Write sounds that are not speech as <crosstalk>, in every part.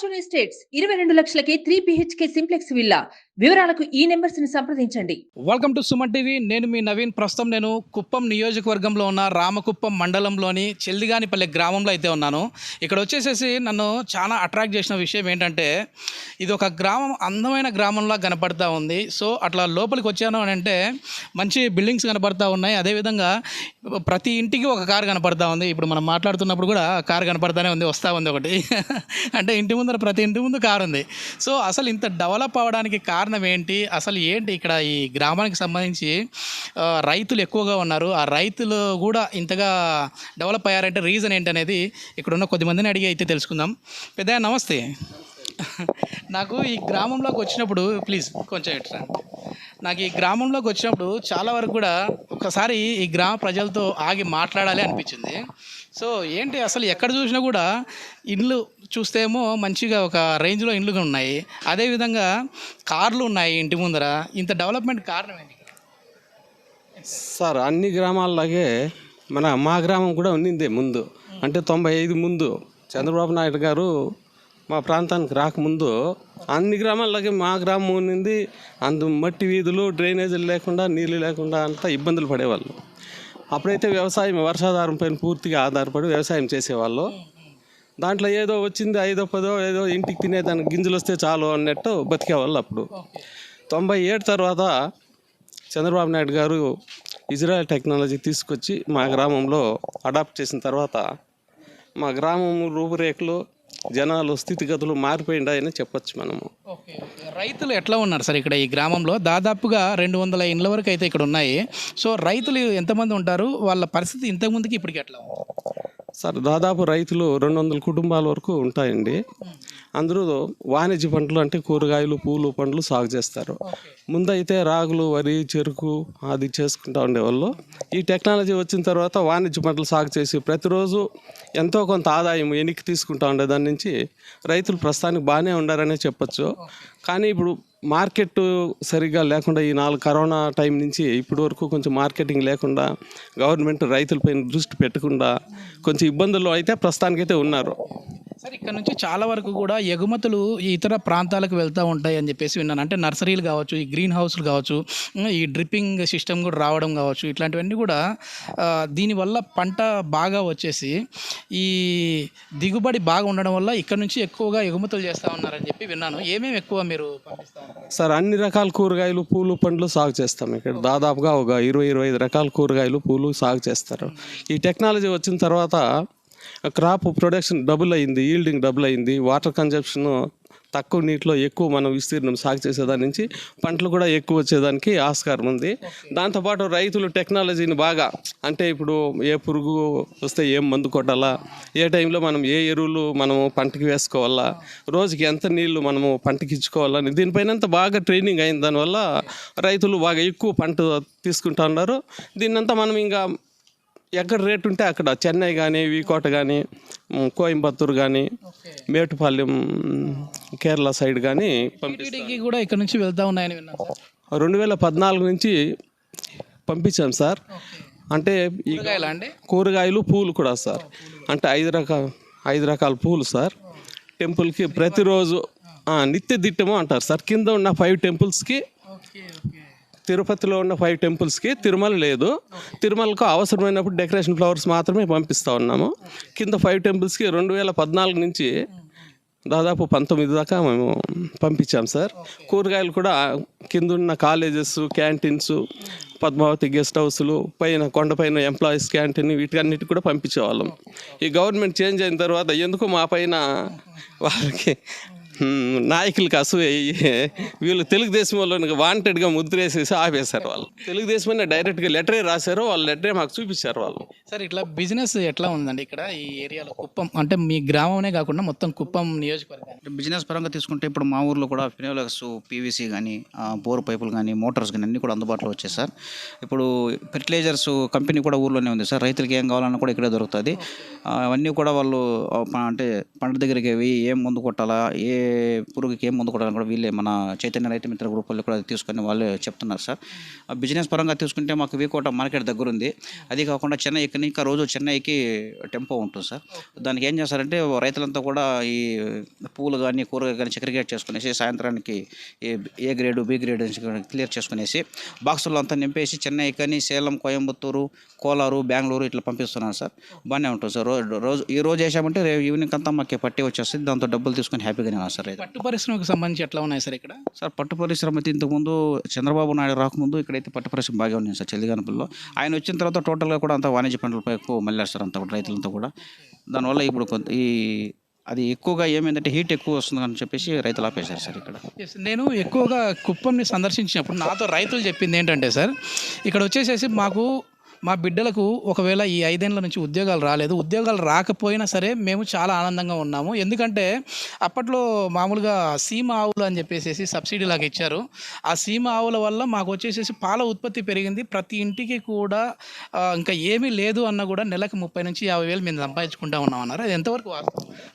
Fortune Estates ఇరవై రెండు లక్షలకే త్రీ బిహెచ్కే సింప్లెక్స్ విల్లా వివరాలకు ఈ నెంబర్స్ని సంప్రదించండి వెల్కమ్ టు సుమన్ టీవీ నేను మీ నవీన్. ప్రస్తుతం నేను కుప్పం నియోజకవర్గంలో ఉన్న రామకుప్పం మండలంలోని చెల్దిగానిపల్లి గ్రామంలో అయితే ఉన్నాను. ఇక్కడ వచ్చేసేసి నన్ను చాలా అట్రాక్ట్ చేసిన విషయం ఏంటంటే ఇది ఒక గ్రామం అందమైన గ్రామంలా కనపడతా ఉంది. సో అట్లా లోపలికి వచ్చాను అని అంటే మంచి బిల్డింగ్స్ కనపడతా ఉన్నాయి. అదేవిధంగా ప్రతి ఇంటికి ఒక కారు కనపడతా ఉంది. ఇప్పుడు మనం మాట్లాడుతున్నప్పుడు కూడా కారు కనపడతానే ఉంది వస్తూ ఉంది ఒకటి. <laughs> అంటే ఇంటి ముందు ముందర ప్రతి ఇంటి ముందు కారు ఉంది. సో అసలు ఇంత డెవలప్ అవ్వడానికి కారణం ఏంటి? అసలు ఏంటి ఇక్కడ ఈ గ్రామానికి సంబంధించి రైతులు ఎక్కువగా ఉన్నారు. ఆ రైతులు కూడా ఇంతగా డెవలప్ అయ్యారంటే రీజన్ ఏంటి అనేది ఇక్కడ ఉన్న కొద్దిమందిని అడిగి అయితే తెలుసుకుందాం. పెద్ద నమస్తే. నాకు ఈ గ్రామంలోకి వచ్చినప్పుడు ప్లీజ్ కొంచెం ఎట్రా నాకు ఈ గ్రామంలోకి వచ్చినప్పుడు చాలా వరకు కూడా ఒకసారి ఈ గ్రామ ప్రజలతో ఆగి మాట్లాడాలి అనిపించింది. సో ఏంటి అసలు ఎక్కడ చూసినా కూడా ఇండ్లు చూస్తేమో మంచిగా ఒక రేంజ్లో ఇండ్లు ఉన్నాయి. అదేవిధంగా కార్లు ఉన్నాయి ఇంటి ముందర. ఇంత డెవలప్మెంట్ కారణం ఏంటి? సార్ అన్ని గ్రామాల్లాగే మన మా గ్రామం కూడా ఉన్నిందే ముందు. అంటే తొంభై ఐదు ముందు చంద్రబాబు నాయుడు గారు మా ప్రాంతానికి రాకముందు అన్ని గ్రామాల్లోకి మా గ్రామం ఉన్నింది. అందు మట్టి వీధులు డ్రైనేజీలు లేకుండా నీళ్ళు లేకుండా అంతా ఇబ్బందులు పడేవాళ్ళు. అప్పుడైతే వ్యవసాయం వర్షాధారం పైన పూర్తిగా ఆధారపడి వ్యవసాయం చేసేవాళ్ళు. దాంట్లో ఏదో వచ్చింది ఐదో పదో ఏదో ఇంటికి తినేదానికి గింజలు వస్తే చాలు అన్నట్టు బతికేవాళ్ళు అప్పుడు. తొంభై ఏడు తర్వాత చంద్రబాబు నాయుడు గారు ఇజ్రాయెల్ టెక్నాలజీ తీసుకొచ్చి మా గ్రామంలో అడాప్ట్ చేసిన తర్వాత మా గ్రామం రూపురేఖలు జనాలు స్థితిగతులు మారిపోయిండాయని చెప్పొచ్చు మనము. ఓకే. రైతులు ఎట్లా ఉన్నారు సార్ ఇక్కడ ఈ గ్రామంలో? దాదాపుగా రెండు వందల ఇండ్ల వరకు అయితే ఇక్కడ ఉన్నాయి సో రైతులు ఎంతమంది ఉంటారు? వాళ్ళ పరిస్థితి ఇంతకుముందుకి ఇప్పటికి ఎట్లా సార్ దాదాపు రైతులు రెండు వందల కుటుంబాల వరకు ఉంటాయండి. అందరూ వాణిజ్య పంటలు అంటే కూరగాయలు పూలు పండ్లు సాగు చేస్తారు. ముందైతే రాగులు వరి చెరుకు అది చేసుకుంటా ఉండేవాళ్ళు. ఈ టెక్నాలజీ వచ్చిన తర్వాత వాణిజ్య పంటలు సాగు చేసి ప్రతిరోజు ఎంతో కొంత ఆదాయం ఎనికి తీసుకుంటా ఉండే దాని నుంచి రైతులు ప్రస్తుతానికి బాగానే ఉండారనే చెప్పచ్చు. కానీ ఇప్పుడు మార్కెట్ సరిగ్గా లేకుండా ఈ నాలుగు కరోనా టైం నుంచి ఇప్పటి వరకు కొంచెం మార్కెటింగ్ లేకుండా గవర్నమెంట్ రైతులపైన దృష్టి పెట్టకుండా కొంచెం ఇబ్బందుల్లో అయితే ప్రస్తుతానికైతే ఉన్నారు. సార్ ఇక్కడ నుంచి చాలా వరకు కూడా ఎగుమతులు ఈ ఇతర ప్రాంతాలకు వెళ్తూ ఉంటాయి అని చెప్పేసి విన్నాను. అంటే నర్సరీలు కావచ్చు ఈ గ్రీన్ హౌస్లు కావచ్చు ఈ డ్రిప్పింగ్ సిస్టమ్ కూడా రావడం కావచ్చు ఇట్లాంటివన్నీ కూడా దీనివల్ల పంట బాగా వచ్చేసి ఈ దిగుబడి బాగా ఉండడం వల్ల ఇక్కడ నుంచి ఎక్కువగా ఎగుమతులు చేస్తూ ఉన్నారని చెప్పి విన్నాను. ఏమేమి ఎక్కువ మీరు సార్ అన్ని రకాల కూరగాయలు పూలు పండ్లు సాగు చేస్తాం ఇక్కడ. దాదాపుగా ఒక ఇరవై ఇరవై ఐదు రకాల కూరగాయలు పూలు సాగు చేస్తారు. ఈ టెక్నాలజీ వచ్చిన తర్వాత క్రాప్ ప్రొడక్షన్ డబుల్ అయింది ఈల్డింగ్ డబుల్ అయింది వాటర్ కన్జంప్షన్ తక్కువ నీటిలో ఎక్కువ మనం విస్తీర్ణం సాగు చేసేదాని నుంచి పంటలు కూడా ఎక్కువ వచ్చేదానికి ఆస్కారం ఉంది. దాంతోపాటు రైతులు టెక్నాలజీని బాగా అంటే ఇప్పుడు ఏ పురుగు వస్తే ఏం మందు కొట్టాలా ఏ టైంలో మనం ఏ ఎరువులు మనము పంటకి వేసుకోవాలా రోజుకి ఎంత నీళ్ళు మనము పంటకి ఇచ్చుకోవాలని దీనిపైన బాగా ట్రైనింగ్ అయిన దానివల్ల రైతులు బాగా ఎక్కువ పంట తీసుకుంటా ఉన్నారు. దీన్నంతా మనం ఇంకా ఎక్కడ రేటు ఉంటే అక్కడ. చెన్నై కానీ వీకోట కానీ కోయంబత్తూరు కానీ మేటుపాలెం కేరళ సైడ్ కానీ కూడా ఇక్కడ నుంచి వెళ్తూ ఉన్నాయని రెండు వేల పద్నాలుగు నుంచి పంపించాం సార్. అంటే కూరగాయలా పూలు కూడా సార్. అంటే ఐదు రకాల ఐదు రకాల పూలు సార్. టెంపుల్కి ప్రతిరోజు నిత్య దిట్టము అంటారు సార్. కింద ఉన్న ఫైవ్ టెంపుల్స్కి తిరుపతిలో ఉన్న ఫైవ్ టెంపుల్స్కి తిరుమల లేదు. తిరుమలకు అవసరమైనప్పుడు డెకరేషన్ ఫ్లవర్స్ మాత్రమే పంపిస్తూ ఉన్నాము. కింద ఫైవ్ టెంపుల్స్కి రెండు వేల పద్నాలుగు నుంచి దాదాపు పంతొమ్మిది దాకా మేము పంపించాం సార్. కూరగాయలు కూడా కింద ఉన్న కాలేజెస్ క్యాంటీన్స్ పద్మావతి గెస్ట్ హౌస్లు పైన కొండపైన ఎంప్లాయీస్ క్యాంటీన్ వీటన్నిటి కూడా పంపించేవాళ్ళం. ఈ గవర్నమెంట్ చేంజ్ అయిన తర్వాత ఎందుకు మా పైన వాళ్ళకి నాయకులకి అసూయ అయ్యి వీళ్ళు తెలుగుదేశం వాళ్ళని వాంటెడ్గా ముద్రేసేసి ఆపేశారు వాళ్ళు. తెలుగుదేశం అనే డైరెక్ట్గా లెటరే రాశారు వాళ్ళ లెటరే మాకు చూపించారు వాళ్ళు. సార్ ఇట్లా బిజినెస్ ఎట్లా ఉందండి? ఇక్కడ ఈ ఏరియాలో కుప్పం అంటే మీ గ్రామమే కాకుండా మొత్తం కుప్పం నియోజకవర్గం బిజినెస్ పరంగా తీసుకుంటే ఇప్పుడు మా ఊర్లో కూడా ఫినోలెక్స్ పీవీసీ కానీ బోర్ పైపులు కానీ మోటార్స్ కానీ అన్నీ కూడా అందుబాటులో వచ్చాయి సార్. ఇప్పుడు ఫెర్టిలైజర్స్ కంపెనీ కూడా ఊర్లోనే ఉంది సార్. రైతులకి ఏం కావాలన్నా కూడా ఇక్కడే దొరుకుతుంది. అవన్నీ కూడా వాళ్ళు అంటే పంట దగ్గరికి ఏం ముందు కొట్టాలా ఏ పురుగుకి ఏం ముందు కూడా వీళ్ళే మన చైతన్య రైతు మిత్ర గ్రూప్ వాళ్ళు కూడా తీసుకొని వాళ్ళే చెప్తున్నారు సార్. ఆ బిజినెస్ పరంగా తీసుకుంటే మాకు వీకోట మార్కెట్ దగ్గర ఉంది. అది కాకుండా చెన్నై ఎక్కడి ఇంకా రోజు చెన్నైకి టెంపో ఉంటుంది సార్. దానికి ఏం చేస్తారంటే రైతులంతా కూడా ఈ పూలు కానీ కూరగాయలు కానీ సెగ్రిగేట్ చేసుకునేసి సాయంత్రానికి A A grade B grade clear చేసుకునేసి బాక్సుల్లో అంతా నింపేసి చెన్నై కానీ సేలం కోయంబత్తూరు కోలారు బెంగళూరు ఇట్లా పంపిస్తున్నాను సార్. బాగానే ఉంటుంది సార్. రోజు ఈ రోజు వేసామంటే రేపు ఈవినింగ్ అంతా మాకు పట్టి వచ్చేస్తుంది. దాంతో డబ్బులు తీసుకొని హ్యాపీగానే సార్. సార్ పట్టు పరిశ్రమకు సంబంధించి ఎట్లా ఉన్నాయి సార్ ఇక్కడ? సార్ పట్టు పరిశ్రమ అయితే ఇంతకుముందు చంద్రబాబు నాయుడు రాకముందు ఇక్కడైతే పట్టు పరిశ్రమ బాగా ఉంది సార్ చెల్లిగానపల్లిలో ఆయన వచ్చిన తర్వాత టోటల్గా కూడా అంతా వాణిజ్య పంటలపై ఎక్కువ మళ్ళారు సార్ అంతా కూడా రైతులంతా కూడా. దానివల్ల ఇప్పుడు కొంత ఈ అది ఎక్కువగా ఏమైందంటే హీట్ ఎక్కువ వస్తుంది అని చెప్పేసి రైతులు ఆపేశారు సార్ ఇక్కడ. నేను ఎక్కువగా కుప్పంని సందర్శించినప్పుడు నాతో రైతులు చెప్పింది ఏంటంటే సార్ ఇక్కడ వచ్చేసేసి మాకు మా బిడ్డలకు ఒకవేళ ఈ ఐదేళ్ళ నుంచి ఉద్యోగాలు రాలేదు. ఉద్యోగాలు రాకపోయినా సరే మేము చాలా ఆనందంగా ఉన్నాము. ఎందుకంటే అప్పట్లో మామూలుగా సీమ ఆవులు అని చెప్పేసి సబ్సిడీ లాగా ఇచ్చారు. ఆ సీమ ఆవుల వల్ల మాకు వచ్చేసేసి పాల ఉత్పత్తి పెరిగింది. ప్రతి ఇంటికి కూడా ఇంకా ఏమీ లేదు అన్న కూడా నెలకు ముప్పై నుంచి యాభై వేలు మేము సంపాదించుకుంటా ఉన్నాం అన్నారు. అది ఎంతవరకు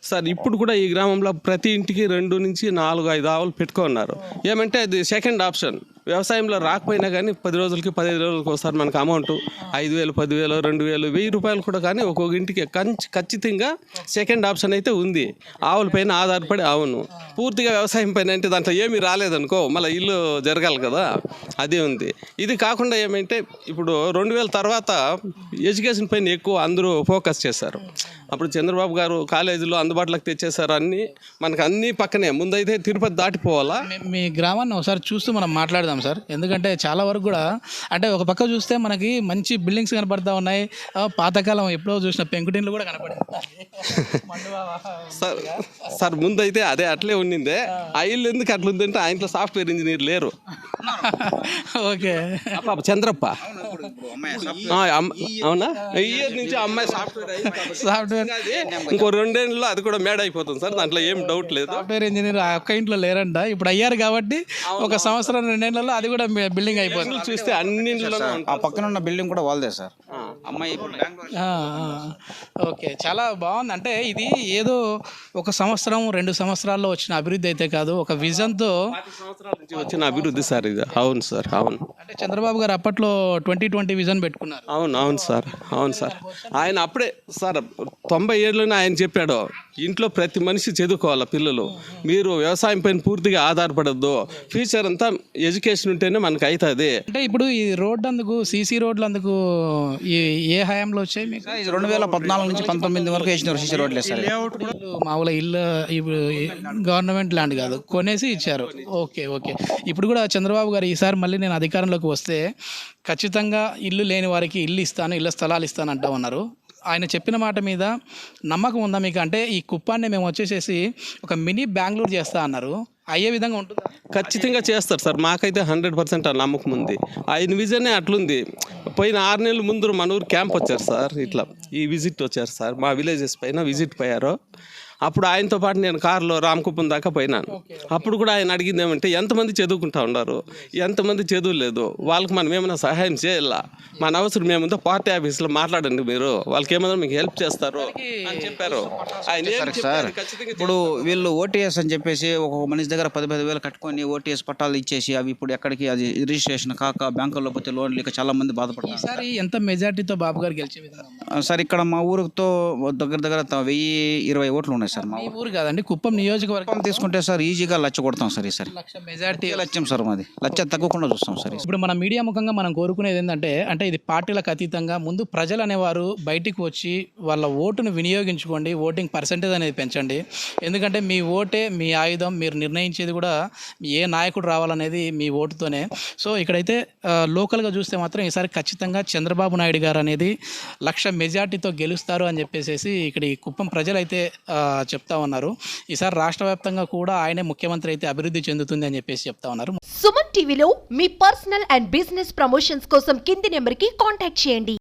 సార్ ఇప్పుడు కూడా ఈ గ్రామంలో ప్రతి ఇంటికి రెండు నుంచి నాలుగు ఐదు ఆవులు పెట్టుకున్నారు. ఏమంటే అది సెకండ్ ఆప్షన్ వ్యవసాయంలో రాకపోయినా కానీ పది రోజులకి పదిహేను రోజులకి ఒకసారి మనకు అమౌంట్ ఐదు వేలు పదివేలు రెండు వేలు వెయ్యి రూపాయలు కూడా కానీ ఒక్కొక్క ఇంటికి కంచి ఖచ్చితంగా సెకండ్ ఆప్షన్ అయితే ఉంది. ఆవుల పైన ఆధారపడి అవును. పూర్తిగా వ్యవసాయం పైన అంటే దాంట్లో ఏమీ రాలేదనుకో మళ్ళీ ఇల్లు జరగాలి కదా అదే ఉంది. ఇది కాకుండా ఏమంటే ఇప్పుడు రెండు వేల తర్వాత ఎడ్యుకేషన్ పైన ఎక్కువ అందరూ ఫోకస్ చేశారు. అప్పుడు చంద్రబాబు గారు కాలేజీలో అందుబాటులోకి తెచ్చేసారు అన్నీ మనకు అన్నీ పక్కనే. ముందైతే తిరుపతి దాటిపోవాలా? మీ గ్రామాన్ని ఒకసారి చూస్తూ మనం మాట్లాడదాం. సార్. ఎందుకంటే చాలా వరకు కూడా అంటే ఒక పక్క చూస్తే మనకి మంచి బిల్డింగ్స్ కనపడతా ఉన్నాయి. పాతకాలం ఎప్పుడో చూసిన పెంకుటిన్లు కూడా కనపడింది. సార్ సార్ ముందైతే అదే అట్లే ఉండిందే ఆ ఇల్లు ఎందుకు అట్లా ఉందంటే ఆ ఇంట్లో సాఫ్ట్వేర్ ఇంజనీర్ లేరు. ఓకే. పాప చంద్రప్ప. అవునా ఇయర్ నుంచి అమ్మాయి సాఫ్ట్వేర్ సాఫ్ట్వేర్ అది ఇంకో రెండేళ్ళలో అది కూడా మేడ అయిపోతుంది సార్. దాంట్లో ఏం డౌట్ లేదు. సాఫ్ట్వేర్ ఇంజనీర్ ఆ ఒక్క ఇంట్లో లేరంట. ఇప్పుడు అయ్యారు కాబట్టి ఒక సంవత్సరం రెండేళ్ళలో అది కూడా బిల్డింగ్ అయిపోతుంది. చూస్తే అన్నింటిలోనూ ఆ పక్కన ఉన్న బిల్డింగ్ కూడా వాళ్ళదే సార్. అమ్మాయి ఇప్పుడు బెంగళూరు ఆ, ఆ. ఓకే చాలా బాగుంది. అంటే ఇది ఏదో ఒక సంవత్సరం రెండు సంవత్సరాల్లో వచ్చిన అభివృద్ధి అయితే కాదు ఒక విజన్తో సంవత్సరాల నుంచి వచ్చిన అభివృద్ధి సార్ ఇది. అవును సార్ అవును. అంటే చంద్రబాబు గారు అప్పట్లో ట్వంటీ ట్వంటీ విజన్ పెట్టుకున్నారు. అవును అవును సార్ అవును సార్. ఆయన అప్పుడే సార్ తొంభై ఏళ్ళలోనే ఆయన చెప్పాడు. ఇంట్లో ప్రతి మనిషి చదువుకోవాలి పిల్లలు. మీరు వ్యవసాయం పైన పూర్తిగా ఆధారపడద్దు. ఫ్యూచర్ అంతా ఎడ్యుకేషన్ ఉంటేనే మనకు అవుతుంది అంటే ఇప్పుడు ఈ రోడ్డు అందుకు సీసీ రోడ్లు అందుకు ఈ ఏ హయాంలో వచ్చాయి మీకు? రెండు వేల పద్నాలుగు నుంచి పంతొమ్మిది వరకు వేసినారు సీసీ రోడ్లే. ఇల్లు మామూలుగా ఇల్లు ఇప్పుడు గవర్నమెంట్ ల్యాండ్ కాదు కొనేసి ఇచ్చారు. Okay okay. ఇప్పుడు కూడా చంద్రబాబు గారు ఈసారి మళ్ళీ నేను అధికారంలోకి వస్తే ఖచ్చితంగా ఇల్లు లేని వారికి ఇల్లు ఇస్తాను ఇళ్ళ స్థలాలు ఇస్తాను అంటా ఉన్నారు. ఆయన చెప్పిన మాట మీద నమ్మకం ఉందా మీకు? అంటే ఈ కుప్పాన్ని మేము వచ్చేసేసి ఒక మినీ బెంగళూరు చేస్తా అన్నారు. అయ్యే విధంగా ఉంటుంది? ఖచ్చితంగా చేస్తారు సార్. మాకైతే హండ్రెడ్ పర్సెంట్ ఆ నమ్మకం ఉంది. ఆయన విజనే అట్లుంది. పోయిన ఆరు నెలల ముందు మన ఊరు క్యాంప్ వచ్చారు సార్ ఇట్లా. ఈ విజిట్ వచ్చారు సార్. మా విలేజెస్ పైన విజిట్ పోయారు. అప్పుడు ఆయనతో పాటు నేను కారులో రామకుప్పం దాకా పోయినాను. అప్పుడు కూడా ఆయన అడిగింది ఏమంటే ఎంతమంది చదువుకుంటా ఉన్నారు? ఎంతమంది చదువు లేదు? వాళ్ళకి మనం ఏమైనా సహాయం చేయాలా? మన అవసరం ఏముందో పార్టీ ఆఫీస్లో మాట్లాడండి మీరు. వాళ్ళకి ఏమైనా మీకు హెల్ప్ చేస్తారు? అని చెప్పారు. ఆయన ఏం సార్ ఇప్పుడు వీళ్ళు ఓటీఎస్ అని చెప్పేసి ఒక్కొక్క మనిషి దగ్గర పది పది వేలు కట్టుకొని ఓటీఎస్ పట్టాలు ఇచ్చేసి అవి ఇప్పుడు ఎక్కడికి అది రిజిస్ట్రేషన్ కాక బ్యాంకుల్లో పోతే లోన్లు ఇక చాలా మంది బాధపడతారు. ఈసారి ఎంత మెజార్టీతో బాబు గారు గెలిచే సార్ ఇక్కడ మా ఊరితో దగ్గర దగ్గర వెయ్యి ఇరవై ఓట్లు ఉన్నాయి సార్ మా ఊరు. కాదండి కుప్పం నియోజకవర్గం తీసుకుంటే సార్ ఈజీగా లచ్చ కొడతాం సార్ ఈసారి లక్ష మెజార్టీ లచ్చం సార్ మాది. లచ్చ తగ్గకుండా చూస్తాం సార్. ఇప్పుడు మన మీడియా ముఖంగా మనం కోరుకునేది ఏంటంటే అంటే ఇది పార్టీలకు అతీతంగా ముందు ప్రజలు అనేవారు బయటికి వచ్చి వాళ్ళ ఓటును వినియోగించుకోండి ఓటింగ్ పర్సంటేజ్ అనేది పెంచండి. ఎందుకంటే మీ ఓటే మీ ఆయుధం మీరు నిర్ణయించేది కూడా ఏ నాయకుడు రావాలనేది మీ ఓటుతోనే. సో ఇక్కడైతే లోకల్గా చూస్తే మాత్రం ఈసారి ఖచ్చితంగా చంద్రబాబు నాయుడు గారు అనేది లక్ష మెజార్టీతో గెలుస్తారు అని చెప్పేసి ఇక్కడ ఈ కుప్పం ప్రజలైతే చెప్తా ఉన్నారు. ఈసారి రాష్ట్ర వ్యాప్తంగా కూడా ఆయనే ముఖ్యమంత్రి అయితే అభివృద్ధి చెందుతుంది అని చెప్పేసి చెప్తా ఉన్నారు. సుమన్ టీవీలో మీ పర్సనల్ అండ్ బిజినెస్ ప్రమోషన్స్ కోసం కింది నెంబర్కి కాంటాక్ట్ చేయండి.